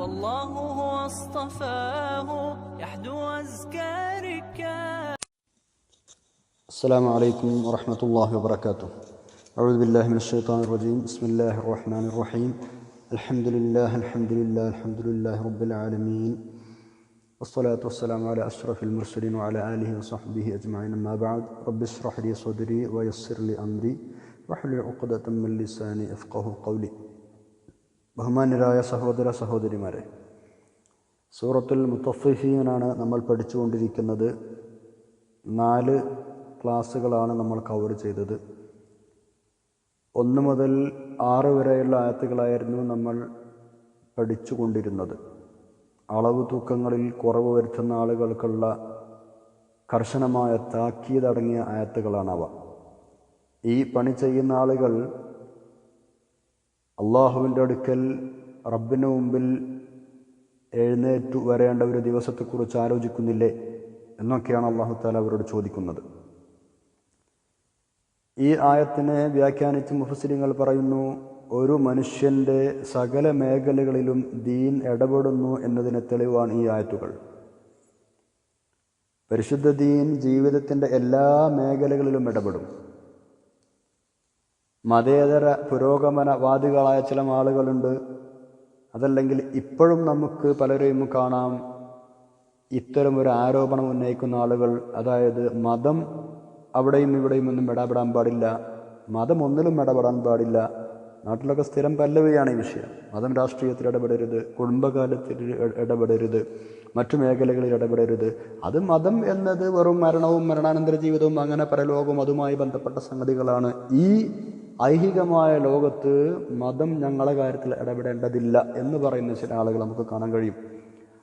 فالله هو اصطفاه يحدو أزكى السلام عليكم ورحمة الله وبركاته. أعوذ بالله من الشيطان الرجيم. بسم الله الرحمن الرحيم. الحمد لله الحمد لله الحمد لله رب العالمين. والصلاة والسلام على أشرف المرسلين وعلى آله وصحبه أجمعين. أما بعد رب اشرح لي صدري ويسر لي أمري. واحلل عقدة من لساني يفقه قولي. ബഹുമാന്യരായ സഹോദര സഹോദരിമാരെ സൂറത്തുൽ മുത്തഫീനാണ് നമ്മൾ പഠിച്ചുകൊണ്ടിരിക്കുന്നത്. നാല് ക്ലാസ്സുകളാണ് നമ്മൾ കവർ ചെയ്തത്. ഒന്ന് മുതൽ ആറ് വരെയുള്ള ആയത്തുകളായിരുന്നു നമ്മൾ പഠിച്ചുകൊണ്ടിരുന്നത്. അളവ് തൂക്കങ്ങളിൽ കുറവ് വരുത്തുന്ന ആളുകൾക്കുള്ള കർശനമായ താക്കീതടങ്ങിയ ആയത്തുകളാണവ. ഈ പണി ചെയ്യുന്ന ആളുകൾ അള്ളാഹുവിന്റെ അടുക്കൽ റബ്ബിന് മുമ്പിൽ എഴുന്നേറ്റു വരേണ്ട ഒരു ദിവസത്തെക്കുറിച്ച് ആലോചിക്കുന്നില്ലേ എന്നൊക്കെയാണ് അള്ളാഹു താല അവരോട് ചോദിക്കുന്നത്. ഈ ആയത്തിനെ വ്യാഖ്യാനിച്ച് മുഫസിലിങ്ങൾ പറയുന്നു ഒരു മനുഷ്യന്റെ സകല മേഖലകളിലും ദീൻ ഇടപെടുന്നു എന്നതിന് തെളിവാണ് ഈ ആയത്തുകൾ. പരിശുദ്ധ ദീൻ ജീവിതത്തിന്റെ എല്ലാ മേഖലകളിലും ഇടപെടും. മതേതര പുരോഗമനവാദികളായ ചില ആളുകളുണ്ട്. അതല്ലെങ്കിൽ ഇപ്പോഴും നമുക്ക് പലരെയും കാണാം. ഇത്തരം ഒരു ആരോപണം ഉന്നയിക്കുന്ന ആളുകൾ അതായത് മതം അവിടെയും ഇവിടെയും ഒന്നും ഇടപെടാൻ പാടില്ല. മതം ഒന്നിലും ഇടപെടാൻ പാടില്ല. നാട്ടിലൊക്കെ സ്ഥിരം പല്ലവിയാണ് ഈ വിഷയം. മതം രാഷ്ട്രീയത്തിൽ ഇടപെടരുത് കുടുംബകാലത്തിൽ ഇടപെടരുത് മറ്റു മേഖലകളിൽ ഇടപെടരുത്. അത് മതം എന്നത് വെറും മരണവും മരണാനന്തര ജീവിതവും അങ്ങനെ പരലോകവും അതുമായി ബന്ധപ്പെട്ട സംഗതികളാണ്. ഈ ഐഹികമായ ലോകത്ത് മതം ഞങ്ങളെ കാര്യത്തിൽ ഇടപെടേണ്ടതില്ല എന്ന് പറയുന്ന ചില ആളുകൾ നമുക്ക് കാണാൻ കഴിയും.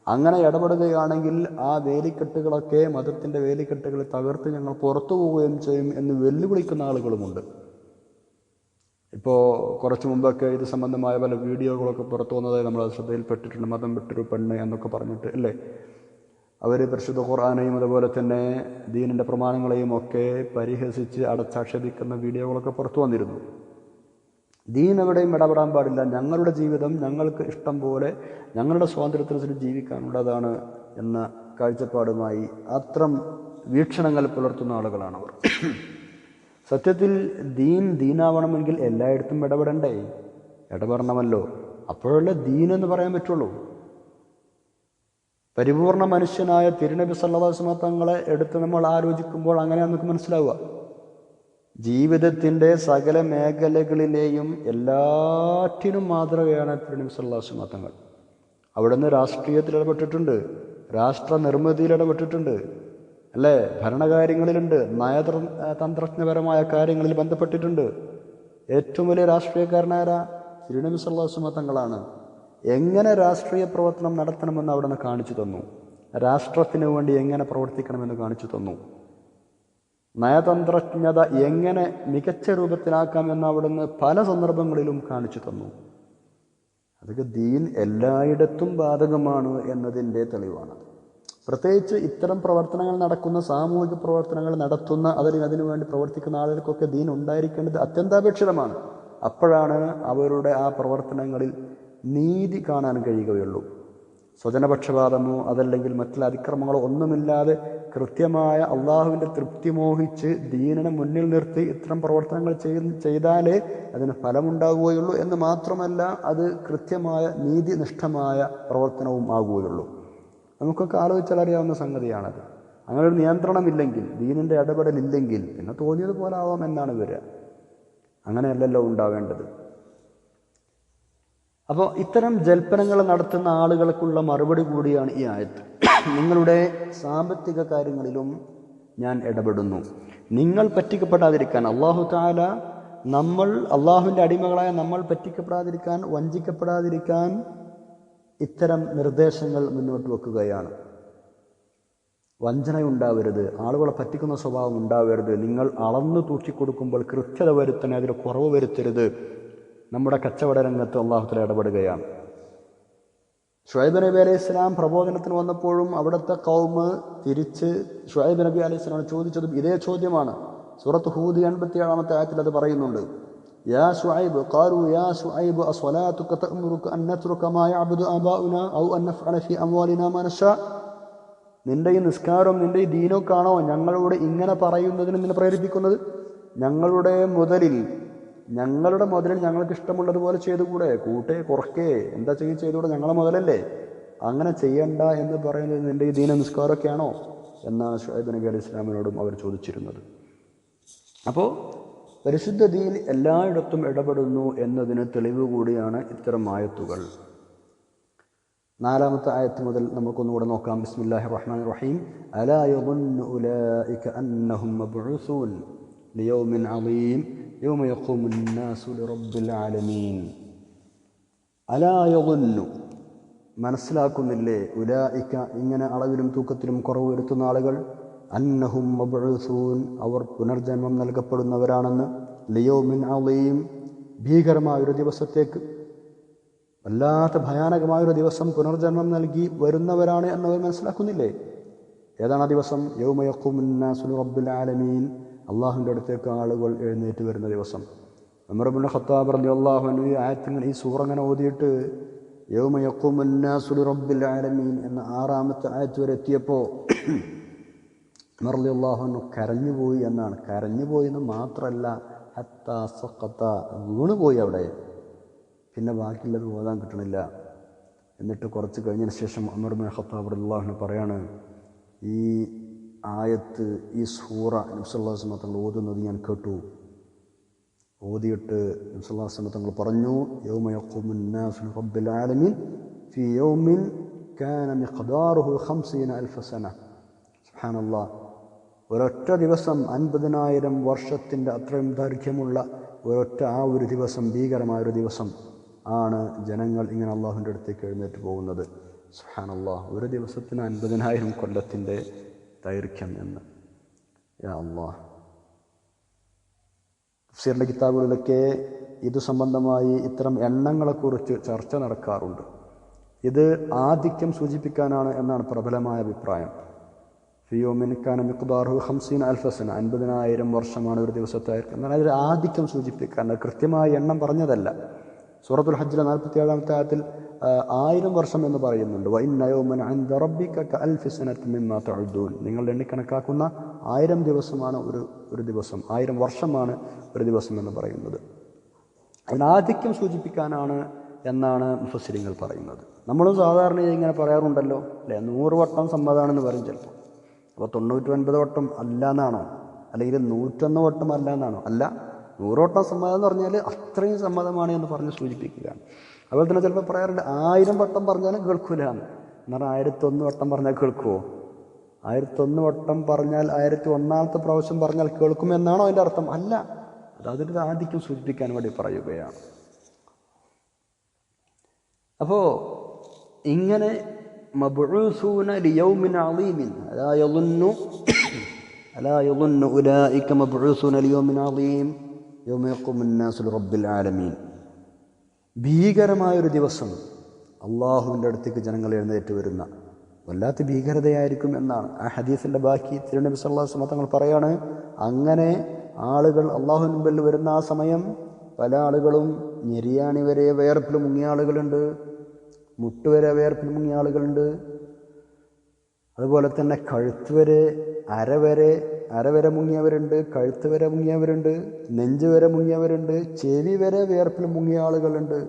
അങ്ങനെ ഇടപെടുകയാണെങ്കിൽ ആ വേലിക്കെട്ടുകളൊക്കെ മതത്തിന്റെ വേലിക്കെട്ടുകൾ തകർത്ത് ഞങ്ങൾ പുറത്തു പോവുകയും ചെയ്യും എന്ന് വെല്ലുവിളിക്കുന്ന ആളുകളുമുണ്ട്. ഇപ്പോൾ കുറച്ച് മുമ്പൊക്കെ ഇത് സംബന്ധമായ പല വീഡിയോകളൊക്കെ പുറത്തു വന്നതായി നമ്മൾ ശ്രദ്ധയിൽപ്പെട്ടിട്ടുണ്ട്. മതം വിട്ടൊരു പെണ്ണ് എന്നൊക്കെ പറഞ്ഞിട്ട് അല്ലേ? അവർ പരിശുദ്ധ ഖുർആാനെയും അതുപോലെ തന്നെ ദീനിന്റെ പ്രമാണങ്ങളെയും ഒക്കെ പരിഹസിച്ച് അടച്ചാക്ഷേപിക്കുന്ന വീഡിയോകളൊക്കെ പുറത്തു വന്നിരുന്നു. ദീൻ എവിടെയും ഇടപെടാൻ പാടില്ല. ഞങ്ങളുടെ ജീവിതം ഞങ്ങൾക്ക് ഇഷ്ടം പോലെ ഞങ്ങളുടെ സ്വാതന്ത്ര്യത്തിനനുസരിച്ച് ജീവിക്കാനുള്ളതാണ് എന്ന കാഴ്ചപ്പാടുമായി അത്രം വീക്ഷണങ്ങൾ പുലർത്തുന്ന ആളുകളാണവർ. സത്യത്തിൽ ദീൻ ദീനാവണമെങ്കിൽ എല്ലായിടത്തും ഇടപെടണ്ടേ? ഇടപെടണമല്ലോ. അപ്പോഴല്ലേ ദീൻ എന്ന് പറയാൻ പറ്റുള്ളൂ. പരിപൂർണ മനുഷ്യനായ തിരുനബി സല്ലാസ്മ തങ്ങളെ എടുത്ത് നമ്മൾ ആലോചിക്കുമ്പോൾ അങ്ങനെ നമുക്ക് മനസ്സിലാവുക. ജീവിതത്തിന്റെ സകല മേഖലകളിലെയും എല്ലാറ്റിനും മാതൃകയാണ് തിരുനബി സല്ലാസ്മ തങ്ങൾ. അവിടുന്ന് രാഷ്ട്രീയത്തിൽ ഇടപെട്ടിട്ടുണ്ട് രാഷ്ട്ര നിർമ്മിതിയിൽ ഇടപെട്ടിട്ടുണ്ട് അല്ലേ? ഭരണകാര്യങ്ങളിലുണ്ട് നയതന്ത്ര തന്ത്രജ്ഞപരമായ കാര്യങ്ങളിൽ ബന്ധപ്പെട്ടിട്ടുണ്ട്. ഏറ്റവും വലിയ രാഷ്ട്രീയക്കാരനായ തിരുനബി സല്ലാസ്മ തങ്ങളാണ്. എങ്ങനെ രാഷ്ട്രീയ പ്രവർത്തനം നടത്തണമെന്ന് അവിടുന്ന് കാണിച്ചു തന്നു? രാഷ്ട്രത്തിന് വേണ്ടി എങ്ങനെ പ്രവർത്തിക്കണമെന്ന് കാണിച്ചു തന്നു? നയതന്ത്രജ്ഞത എങ്ങനെ മികച്ച രൂപത്തിലാക്കാമെന്ന് അവിടുന്ന് പല സന്ദർഭങ്ങളിലും കാണിച്ചു തന്നു. അതൊക്കെ ദീൻ എല്ലായിടത്തും ബാധകമാണ് എന്നതിന്റെ തെളിവാണ്. പ്രത്യേകിച്ച് ഇത്തരം പ്രവർത്തനങ്ങൾ നടക്കുന്ന സാമൂഹിക പ്രവർത്തനങ്ങൾ നടത്തുന്ന അതിന് അതിനു വേണ്ടി പ്രവർത്തിക്കുന്ന ആളുകൾക്കൊക്കെ ദീൻ ഉണ്ടായിരിക്കേണ്ടത് അത്യന്താപേക്ഷിതമാണ്. അപ്പോഴാണ് അവരുടെ ആ പ്രവർത്തനങ്ങളിൽ നീതി കാണാൻ കഴിയുകയുള്ളൂ. സ്വജനപക്ഷപാതമോ അതല്ലെങ്കിൽ മറ്റുള്ള അതിക്രമങ്ങളോ ഒന്നുമില്ലാതെ കൃത്യമായ അള്ളാഹുവിന്റെ തൃപ്തി മോഹിച്ച് ദീനനെ മുന്നിൽ നിർത്തി ഇത്തരം പ്രവർത്തനങ്ങൾ ചെയ്താലേ അതിന് ഫലമുണ്ടാകുകയുള്ളൂ എന്ന് മാത്രമല്ല അത് കൃത്യമായ നീതിനിഷ്ഠമായ പ്രവർത്തനവും ആകുകയുള്ളൂ. നമുക്കൊക്കെ ആലോചിച്ചാൽ അറിയാവുന്ന സംഗതിയാണത്. അങ്ങനെ ഒരു നിയന്ത്രണമില്ലെങ്കിൽ ദീനിന്റെ ഇടപെടലില്ലെങ്കിൽ പിന്നെ തോന്നിയതുപോലെ ആവാം എന്നാണ് വരിക അങ്ങനെയല്ലല്ലോ ഉണ്ടാവേണ്ടത്. അപ്പോൾ ഇത്തരം ജൽപ്പനങ്ങൾ നടത്തുന്ന ആളുകൾക്കുള്ള മറുപടി കൂടിയാണ് ഈ ആയത്ത്. നിങ്ങളുടെ സാമ്പത്തിക കാര്യങ്ങളിലും ഞാൻ ഇടപെടുന്നു. നിങ്ങൾ പറ്റിക്കപ്പെടാതിരിക്കാൻ അള്ളാഹു താല നമ്മൾ അള്ളാഹുവിന്റെ അടിമകളായ നമ്മൾ പറ്റിക്കപ്പെടാതിരിക്കാൻ വഞ്ചിക്കപ്പെടാതിരിക്കാൻ ഇത്തരം നിർദ്ദേശങ്ങൾ മുന്നോട്ട് വെക്കുകയാണ്. വഞ്ചന ഉണ്ടാവരുത് ആളുകളെ പറ്റിക്കുന്ന സ്വഭാവം ഉണ്ടാവരുത് നിങ്ങൾ അളന്നു തൂക്കിക്കൊടുക്കുമ്പോൾ കൃത്യത വരുത്തണേ അതിൽ കുറവ് വരുത്തരുത് നമ്മുടെ കച്ചവട രംഗത്ത് അള്ളാഹുത്തല ഇടപെടുകയാണ്. ഷുഹൈബ് നബി അലൈഹി ഇസ്ലാം പ്രബോധനത്തിന് വന്നപ്പോഴും അവിടുത്തെ കൗമ് തിരിച്ച് ഷുഹൈബ് നബി അലൈഹി ഇസ്ലാം ചോദിച്ചതും ഇതേ ചോദ്യമാണ്. സൂറത്ത് ഹൂദി എൺപത്തി ഏഴാമത്തെ ആയത്തിൽ അത് പറയുന്നുണ്ട്. യാ ഷുഹൈബ് ഖാലു യാ ഷുഹൈബ് അസ്വലാതുക തഅമുറുക അൻ നത്രുക മാ യഅബ്ദു ആബാഉനാ ഔ അൻ നഫ്അല ഫീ അംവാലിനാ മാ നശാ. നിന്റെ ഈ നിസ്കാരവും നിന്റെ ഈ ദീനൊക്കാണോ ഞങ്ങളോട് ഇങ്ങനെ പറയുന്നതിന് നിന്നെ പ്രേരിപ്പിക്കുന്നത്? ഞങ്ങളുടെ മുതലിൽ ഞങ്ങളുടെ മുതലിൽ ഞങ്ങൾക്ക് ഇഷ്ടമുള്ളതുപോലെ ചെയ്തുകൂടെ? കൂട്ടേ കുറക്കേ. എന്താ ചെയ്യും ചെയ്തുകൂടെ? ഞങ്ങളെ മുതലല്ലേ? അങ്ങനെ ചെയ്യണ്ട എന്ന് പറയുന്നത് നിന്റെ ഈ ദീന നിസ്കാരമൊക്കെയാണോ എന്നാണ് ഷുഹൈബ് നബി അലി ഇസ്ലാമിനോടും അവർ ചോദിച്ചിരുന്നത്. അപ്പോൾ പരിശുദ്ധ ദീൻ എല്ലായിടത്തും ഇടപെടുന്നു എന്നതിന് തെളിവ് കൂടിയാണ് ഇത്തരം ആയത്തുകൾ. നാലാമത്തെ ആയത്ത് മുതൽ നമുക്കൊന്നുകൂടെ നോക്കാം. ബിസ്മില്ലാഹി റഹ്മാൻ റഹീം. അലാ യുലൈക അന്നഹും മബ്ഊസൂൻ ലിയൗമിൻ അലീം യൗമ യഖൂമുന്നാസു ലിറബ്ബിൽ ആലമീൻ അലാ യളുന്നു മനസ്സിലാക്കുന്നില്ലേ? ഉലായിക്ക ഇങ്ങനെ അളവിലും തൂക്കത്തിലും കുറവ് വരുത്തുന്ന ആളുകൾ അന്നഹും മബഴസൂൻ അവർ പുനർജന്മം നൽകപ്പെടുന്നവരാണെന്ന്. ലിയോമിൻ അലീം. ഭീകരമായൊരു ദിവസത്തേക്ക്. വല്ലാത്ത ഭയാനകമായൊരു ദിവസം പുനർജന്മം നൽകി വരുന്നവരാണ് എന്നവർ മനസ്സിലാക്കുന്നില്ലേ? ഏതാണ് ആ ദിവസം? യൗമയക്കുമുന്നാസുൽ റബ്ബുൽ ആലമീൻ. അള്ളാഹുവിന്റെ അടുത്തേക്ക് ആളുകൾ എഴുന്നേറ്റ് വരുന്ന ദിവസം. നമ്മുടെ ഖത്താബ് പറഞ്ഞു അള്ളാഹുനു ഈ ആയത്തിങ്ങനെ ഈ സൂറങ്ങനെ ഓതിയിട്ട് യൗമയക്കുമുന്നാസുൽ റബ്ബുൽ ആലമീൻ എന്ന ആറാമത്തെ ആയത്ത് വരെ എത്തിയപ്പോൾ മറലി അള്ളാഹുനു കരഞ്ഞുപോയി എന്നാണ്. കരഞ്ഞുപോയി എന്ന് മാത്രമല്ല ഹത്ത സഖത്ത വീണുപോയി അവിടെ. പിന്നെ ബാക്കിയുള്ളത് ഓതാൻ കിട്ടണില്ല. എന്നിട്ട് കുറച്ച് കഴിഞ്ഞതിന് ശേഷം അമർ ബിൻ ഖത്താബ് അള്ളാഹുന് പറയാണ് ഈ ആയത്ത് ഈ സൂറ നബ്സല്ലാസ്മ തങ്ങൾ ഓതുന്നത് ഞാൻ കേട്ടു. ഓതിയിട്ട് നബ്സല്ലാസ്മ തങ്ങൾ പറഞ്ഞു കാന ഒരൊറ്റ ദിവസം അൻപതിനായിരം വർഷത്തിന്റെ അത്രയും ദൈർഘ്യമുള്ള ഒരൊറ്റ ആ ഒരു ദിവസം ഭീകരമായ ഒരു ദിവസം ആണ് ജനങ്ങൾ ഇങ്ങനെ അള്ളാഹുവിന്റെ അടുത്തേക്ക് എഴുന്നേറ്റ് പോകുന്നത്. സുഹാനല്ലാഹ് ഒരു ദിവസത്തിന് അൻപതിനായിരം കൊല്ലത്തിന്റെ ദൈർഘ്യം എന്ന്. യാ കിതാബുകളിലൊക്കെ ഇത് സംബന്ധമായി ഇത്തരം എണ്ണങ്ങളെക്കുറിച്ച് ചർച്ച നടക്കാറുണ്ട്. ഇത് ആധിക്യം സൂചിപ്പിക്കാനാണ് എന്നാണ് പ്രബലമായ അഭിപ്രായം. ഫിയോമിനിക്കാന മിക്ബാർഹു ഹംസീൻ അൽഫസന അൻപതിനായിരം വർഷമാണ് ഒരു ദിവസത്തെ എന്നാൽ അതിൽ ആധിക്യം സൂചിപ്പിക്കാൻ. കൃത്യമായ എണ്ണം പറഞ്ഞതല്ല. സൂറത്തുൽ ഹജ്ജിലെ നാൽപ്പത്തി ഏഴാമത്തെ ആയത്തിൽ ആയിരം വർഷം എന്ന് പറയുന്നുണ്ട്. വൈനയോമൻ നിങ്ങൾ എണ്ണിക്കണക്കാക്കുന്ന ആയിരം ദിവസമാണ് ഒരു ഒരു ദിവസം. ആയിരം വർഷമാണ് ഒരു ദിവസം എന്ന് പറയുന്നത്. അതിനാധിക്യം സൂചിപ്പിക്കാനാണ് എന്നാണ് മുഫസിരിങ്ങൾ പറയുന്നത്. നമ്മൾ സാധാരണ ഇങ്ങനെ പറയാറുണ്ടല്ലോ. അല്ലേ നൂറ് വട്ടം സമ്മതമാണെന്ന് പറയും ചിലപ്പോൾ. അപ്പോൾ തൊണ്ണൂറ്റി ഒൻപത് വട്ടം അല്ല എന്നാണോ? അല്ലെങ്കിൽ നൂറ്റൊന്ന് വട്ടം അല്ല എന്നാണോ? അല്ല നൂറ് വട്ടം സമ്മതം എന്ന് പറഞ്ഞാൽ അത്രയും സമ്മതമാണ് എന്ന് പറഞ്ഞ് സൂചിപ്പിക്കുകയാണ്. അതുപോലെ തന്നെ ചിലപ്പോൾ പറയാറുണ്ട് ആയിരം വട്ടം പറഞ്ഞാലും കേൾക്കൂല എന്ന് പറഞ്ഞാൽ ആയിരത്തൊന്ന് വട്ടം പറഞ്ഞാൽ കേൾക്കുമോ ആയിരത്തൊന്ന് വട്ടം പറഞ്ഞാൽ ആയിരത്തി ഒന്നാമത്തെ പ്രാവശ്യം പറഞ്ഞാൽ കേൾക്കുമെന്നാണോ അതിന്റെ അർത്ഥം? അല്ല. അത് അതിന്റെ ആദിക്യം സൂചിപ്പിക്കാൻ വേണ്ടി പറയുകയാണ്. അപ്പോൾ ഇങ്ങനെ മബുസൂന ലിയൗമിൻ അലാ അലാ ഭീകരമായൊരു ദിവസം അള്ളാഹുവിന്റെ അടുത്തേക്ക് ജനങ്ങൾ എഴുന്നേറ്റ് വരുന്ന വല്ലാത്ത ഭീകരതയായിരിക്കും എന്നാണ്. ആ ഹദീസിന്റെ ബാക്കി തിരുനബി സല്ലാസ് തങ്ങൾ പറയാണ് അങ്ങനെ ആളുകൾ അള്ളാഹു മുമ്പിൽ വരുന്ന ആ സമയം പല ആളുകളും ഞെരിയാണി വരെ വേർപ്പിൽ മുങ്ങിയ ആളുകളുണ്ട് മുട്ടുവരെ വേർപ്പിൽ മുങ്ങിയ ആളുകളുണ്ട്. അതുപോലെ തന്നെ കഴുത്ത് വരെ അരവരെ അരവരെ മുങ്ങിയവരുണ്ട് കഴുത്ത് വരെ മുങ്ങിയവരുണ്ട് നെഞ്ച് വരെ മുങ്ങിയവരുണ്ട് ചെവി വരെ വിയർപ്പിൽ മുങ്ങിയ ആളുകളുണ്ട്.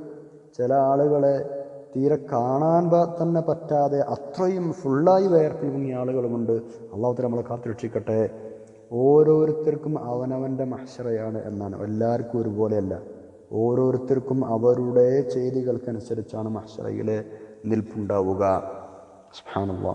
ചില ആളുകളെ തീരെ കാണാൻ തന്നെ പറ്റാതെ അത്രയും ഫുള്ളായി വിയർപ്പിൽ മുങ്ങിയ ആളുകളുമുണ്ട്. അള്ളാഹുത്തല നമ്മളെ കാത്തുരക്ഷിക്കട്ടെ ഓരോരുത്തർക്കും അവനവന്റെ മഹ്ഷറയാണ് എന്നാണ്. എല്ലാവർക്കും ഒരുപോലെയല്ല. ഓരോരുത്തർക്കും അവരുടെ ചെയ്തികൾക്കനുസരിച്ചാണ് മഹ്ഷറയിലെ നിൽപ്പുണ്ടാവുക. സുഹാനുള്ള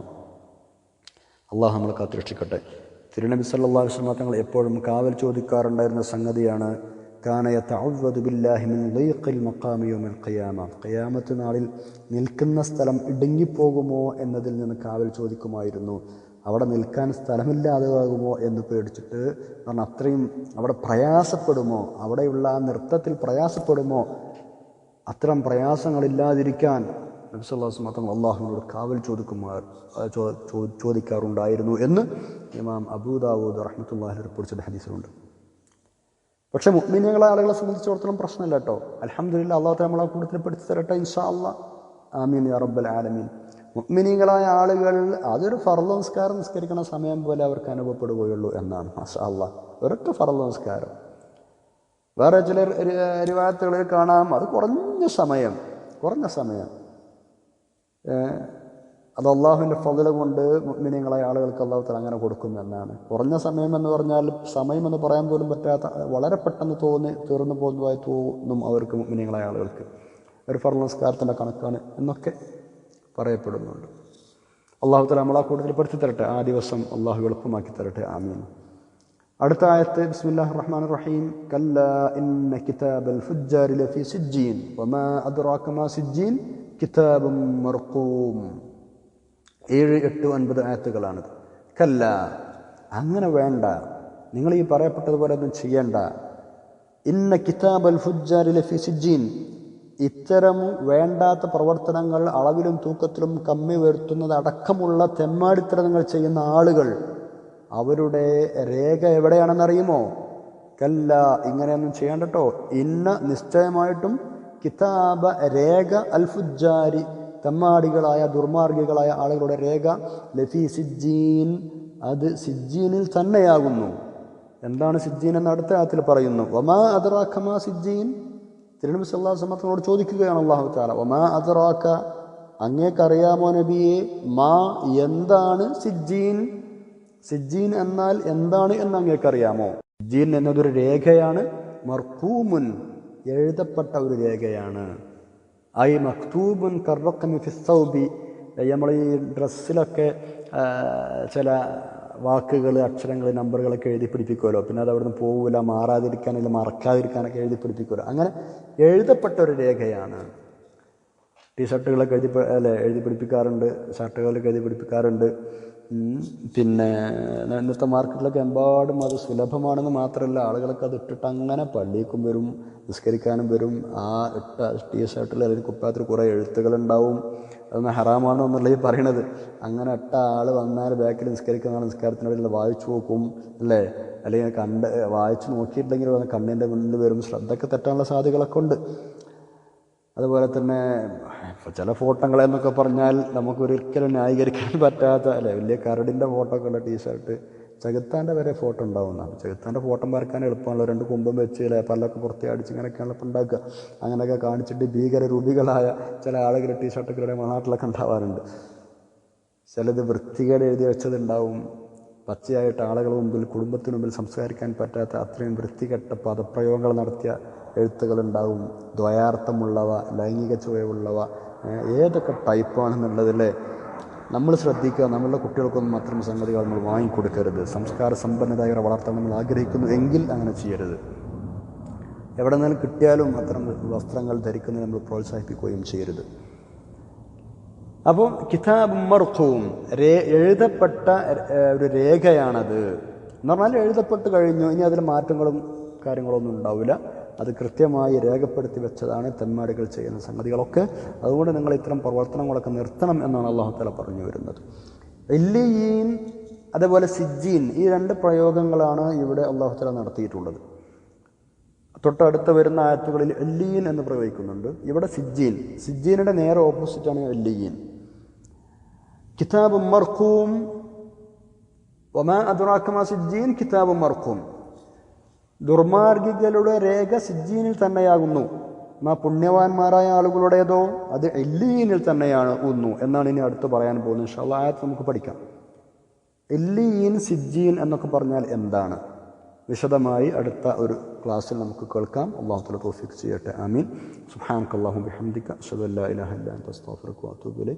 അള്ളാഹു നമ്മളെ കാത്തുരക്ഷിക്കട്ടെ തിരുനബി സല്ലാ വസ്ലമ തങ്ങൾ എപ്പോഴും കാവൽ ചോദിക്കാറുണ്ടായിരുന്ന സംഗതിയാണ് കാനയ തഅവ്വദു ബില്ലാഹി മിൻ ദീഖിൽ മഖാമി യൗമിൽ ഖിയാമ. ഖിയാമത്ത് നാളിൽ നിൽക്കുന്ന സ്ഥലം ഇടുങ്ങിപ്പോകുമോ എന്നതിൽ നിന്ന് കാവൽ ചോദിക്കുമായിരുന്നു. അവിടെ നിൽക്കാൻ സ്ഥലമില്ലാതാകുമോ എന്ന് പേടിച്ചിട്ട് കാരണം അത്രയും അവിടെ പ്രയാസപ്പെടുമോ? അവിടെയുള്ള ആ നൃത്തത്തിൽ പ്രയാസപ്പെടുമോ? അത്തരം പ്രയാസങ്ങളില്ലാതിരിക്കാൻ നബ്സല്ലാസ് മാത്രം അള്ളാഹുവിനോട് കാവൽ ചോദിക്കുമാർ ചോദിക്കാറുണ്ടായിരുന്നു എന്ന് ഇമാം അബൂദാവൂദ് റഹ്മത്തുല്ലാഹി റിപ്പോർട്ട് ചെയ്ത ഹദീസിലുണ്ട്. പക്ഷെ മുഗ്മിനികളെ ആളുകളെ സംബന്ധിച്ചിടത്തോളം പ്രശ്നമില്ല കേട്ടോ. അലഹമ്മദില്ല അള്ളാഹു നമ്മളെ കൂടുതൽ പഠിച്ചു തരട്ടെ ഇൻഷാ അല്ലാ ആമീൻ റബ്ബൽ ആലമീൻ. മുഗ്മിനികളായ ആളുകൾ അതൊരു ഫർദ് നമസ്കാരം നിസ്കരിക്കുന്ന സമയം പോലെ അവർക്ക് അനുഭവപ്പെടുകയുള്ളൂ എന്നാണ്. മാഷാ അല്ല ഒരൊറ്റ ഫർദ് നമസ്കാരം. വേറെ ചില രൂപത്തുകളിൽ കാണാം അത് കുറഞ്ഞ സമയം കുറഞ്ഞ സമയം. അത് അള്ളാഹുവിന്റെ ഫതില കൊണ്ട് മുഗ്മിനികളായ ആളുകൾക്ക് അള്ളാഹു തല അങ്ങനെ കൊടുക്കും എന്നാണ്. കുറഞ്ഞ സമയം എന്ന് പറഞ്ഞാൽ സമയം എന്ന് പറയാൻ പോലും പറ്റാത്ത വളരെ പെട്ടെന്ന് തോന്നി തീർന്നു പോകുന്നതായി തോന്നും അവർക്ക് മുഗ്മിനികളായ ആളുകൾക്ക്. ഒരു ഫർ നമസ്കാരത്തിന്റെ കണക്കാണ് എന്നൊക്കെ പറയപ്പെടുന്നുണ്ട്. അള്ളാഹു തല നമ്മളെ കൂടുതൽ പെടുത്തി തരട്ടെ. ആ ദിവസം അള്ളാഹു എളുപ്പമാക്കി തരട്ടെ. ആമീൻ. അടുത്ത ആയത്ത് ബിസ്മില്ലാഹ് റഹ്മാൻ റഹീം. കല്ലാ ഇന്ന കിതാബൽ ഫുജ്ജാരി ലഫി സിജ്ജീൻ. വമാ അദ്റാക മാ സിജ്ജീൻ കിതാബും മർഖൂം. ഏഴ് എട്ട് ഒൻപത് ആയത്തുകളാണിത്. കല്ല അങ്ങനെ വേണ്ട. നിങ്ങൾ ഈ പറയപ്പെട്ടതുപോലെ ഒന്നും ചെയ്യേണ്ട. ഇന്ന കിതാബൽ ഫുജാരി ലഫി സിജീൻ ഇത്തരം വേണ്ടാത്ത പ്രവർത്തനങ്ങൾ അളവിലും തൂക്കത്തിലും കമ്മി വരുത്തുന്നത് അടക്കമുള്ള തെമ്മാടിത്തരങ്ങൾ ചെയ്യുന്ന ആളുകൾ അവരുടെ രേഖ എവിടെയാണെന്നറിയുമോ? കല്ല ഇങ്ങനെയൊന്നും ചെയ്യണ്ട ഇന്ന നിശ്ചയമായിട്ടും കിതാബ രേഖ അൽഫുജാരി തമ്മാടികളായ ദുർമാർഗികളായ ആളുകളുടെ രേഖ ലഫി സിജ്ജീൻ. അത് സിജ്ജീനിൽ തന്നെയാകുന്നു. എന്താണ് സിജ്ജീൻ എന്ന അടുത്ത ആയത്തിൽ പറയുന്നു. ഒമാ അതറാഖമാ സിജ്ജീൻ? തിരുനബി സല്ലാ സമത്തിനോട് ചോദിക്കുകയാണ് അള്ളാഹു താല ഒമാ അതറാക്ക അങ്ങേക്കറിയാമോ നബിയെ മാ എന്താണ് സിജ്ജീൻ? സിജ്ജീൻ എന്നാൽ എന്താണ് എന്ന് അങ്ങേക്കറിയാമോ? സിജ്ജീൻ എന്നതൊരു രേഖയാണ്. മർക്കൂമുൻ എഴുതപ്പെട്ട ഒരു രേഖയാണ്. ഐ മക്തൂബുൻ കർവക്കമി ഫിസ്സൗബി നമ്മൾ ഈ ഡ്രസ്സിലൊക്കെ ചില വാക്കുകൾ അക്ഷരങ്ങൾ നമ്പറുകളൊക്കെ എഴുതി പിടിപ്പിക്കുമല്ലോ പിന്നെ അത് അവിടുന്ന് പോകില്ല മാറാതിരിക്കാൻ അല്ലെങ്കിൽ മറക്കാതിരിക്കാനൊക്കെ എഴുതി പിടിപ്പിക്കുമല്ലോ അങ്ങനെ എഴുതപ്പെട്ട ഒരു രേഖയാണ്. ടീ ഷർട്ടുകളൊക്കെ എഴുതി അല്ലേ എഴുതി പിടിപ്പിക്കാറുണ്ട് ഷർട്ടുകളൊക്കെ എഴുതി പിടിപ്പിക്കാറുണ്ട്. പിന്നെ ഇന്നത്തെ മാർക്കറ്റിലൊക്കെ എമ്പാടും അത് സുലഭമാണെന്ന് മാത്രമല്ല ആളുകളൊക്കെ അത് ഇട്ടിട്ട് അങ്ങനെ പള്ളിക്കും വരും നിസ്കരിക്കാനും വരും. ആ ഇട്ട ടീഷർട്ടിൽ അല്ലെങ്കിൽ കുപ്പായത്തിൽ കുറേ എഴുത്തുകളുണ്ടാവും. അതൊന്ന് ഹറാമാണോ എന്നുള്ള ഈ പറയണത്. അങ്ങനെ ഇട്ട ആൾ വന്നാൽ ബാക്കിൽ നിസ്കരിക്കുന്ന നിസ്കാരത്തിനിടയിൽ വായിച്ചു നോക്കും അല്ലേ? അല്ലെങ്കിൽ കണ്ട് വായിച്ചു നോക്കിയിട്ടില്ലെങ്കിൽ വന്ന് കണ്ണിന്റെ മുന്നിൽ വരും. ശ്രദ്ധയൊക്കെ തെറ്റാനുള്ള സാധ്യതകളൊക്കെ ഉണ്ട്. അതുപോലെ തന്നെ ചില ഫോട്ടോകൾ എന്നൊക്കെ പറഞ്ഞാൽ നമുക്കൊരിക്കലും ന്യായീകരിക്കാൻ പറ്റാത്ത അല്ലേ വലിയ കരടിന്റെ ഫോട്ടോ ഒക്കെ ഉള്ള ടീഷർട്ട് ചെകുത്താന്റെ വരെ ഫോട്ടോ ഉണ്ടാവുന്നതാണ്. ചെകുത്താന്റെ ഫോട്ടോ വരക്കാൻ എളുപ്പമാണല്ലോ രണ്ട് കുമ്പം വെച്ച് അല്ലെ പല്ലൊക്കെ പുറത്തേ അടിച്ച് ഇങ്ങനെയൊക്കെയാണ് ഇപ്പം ഉണ്ടാക്കുക. അങ്ങനെയൊക്കെ കാണിച്ചിട്ട് ഭീകര രൂപികളായ ചില ആളുകൾ ടീഷർട്ടൊക്കെ ഇവിടെ നാട്ടിലൊക്കെ ഉണ്ടാവാറുണ്ട്. ചിലത് വൃത്തികേട് എഴുതി വെച്ചതുണ്ടാവും. പച്ചയായിട്ട് ആളുകൾ മുമ്പിൽ കുടുംബത്തിന് മുമ്പിൽ സംസാരിക്കാൻ പറ്റാത്ത അത്രയും വൃത്തികെട്ട പദപ്രയോഗങ്ങൾ നടത്തിയ എഴുത്തുകളുണ്ടാവും. ദ്വയാർത്ഥമുള്ളവ ലൈംഗിക ചുവയുള്ളവ ഏതൊക്കെ ടൈപ്പാണെന്നുള്ളതിൽ നമ്മൾ ശ്രദ്ധിക്കുക. നമ്മളുടെ കുട്ടികൾക്കൊന്നും മാത്രം സംഗതികൾ നമ്മൾ വാങ്ങിക്കൊടുക്കരുത്. സംസ്കാര സമ്പന്നതായി വളർത്താൻ നമ്മൾ ആഗ്രഹിക്കുന്നു എങ്കിൽ അങ്ങനെ ചെയ്യരുത്. എവിടെ നിന്നും കിട്ടിയാലും അത്തരം വസ്ത്രങ്ങൾ ധരിക്കുന്നത് നമ്മൾ പ്രോത്സാഹിപ്പിക്കുകയും ചെയ്യരുത്. അപ്പോൾ കിതാബ് മർഖൂം രേ എഴുതപ്പെട്ട ഒരു രേഖയാണത്. എന്ന് പറഞ്ഞാൽ എഴുതപ്പെട്ട് കഴിഞ്ഞു. ഇനി അതിൽ മാറ്റങ്ങളും കാര്യങ്ങളൊന്നും ഉണ്ടാവില്ല. അത് കൃത്യമായി രേഖപ്പെടുത്തി വെച്ചതാണ് തെന്മാടികൾ ചെയ്യുന്ന സംഗതികളൊക്കെ. അതുകൊണ്ട് നിങ്ങൾ ഇത്തരം പ്രവർത്തനങ്ങളൊക്കെ നിർത്തണം എന്നാണ് അള്ളാഹുത്തല പറഞ്ഞു വരുന്നത്. ഇല്ലീൻ അതേപോലെ സിജ്ജീൻ ഈ രണ്ട് പ്രയോഗങ്ങളാണ് ഇവിടെ അള്ളാഹുത്തല നടത്തിയിട്ടുള്ളത്. തൊട്ടടുത്ത് വരുന്ന ആയത്തുകളിൽ എല്ലീൻ എന്ന് പ്രയോഗിക്കുന്നുണ്ട്. ഇവിടെ സിജ്ജീൻ സിജീനിന്റെ നേരെ ഓപ്പോസിറ്റാണ് എല്ലീൻ കിതാബ് മർഖൂം. ഒമാ അതുറാക്കമാ സിജ്ജീൻ കിതാബ് മർഖൂം. ദുർമാർഗികളുടെ രേഖ സിജ്ജീനിൽ തന്നെയാകുന്നു. എന്നാ പുണ്യവാന്മാരായ ആളുകളുടേതോ അത് എല്ലീനിൽ തന്നെയാണ് ഒന്നു എന്നാണ് ഇനി അടുത്ത് പറയാൻ പോകുന്നത്. ഷവായത്ത് ആയത്ത് നമുക്ക് പഠിക്കാം. എല്ലീൻ സിജ്ജീൻ എന്നൊക്കെ പറഞ്ഞാൽ എന്താണ്? വിശദമായി അടുത്ത ഒരു ക്ലാസ്സിൽ നമുക്ക് കേൾക്കാം. അള്ളാഹുത്തല തല തോഫിക്ക് ചെയ്യട്ടെ. ആമീൻ. സുഹാനക്ക് അള്ളാഹു ബിഹംദിക്ക അഷദ് അല്ലാ ഇലാഹ ഇല്ലാ അൻത അസ്തഗ്ഫിറുക വഅതൂബു ഇലൈക്.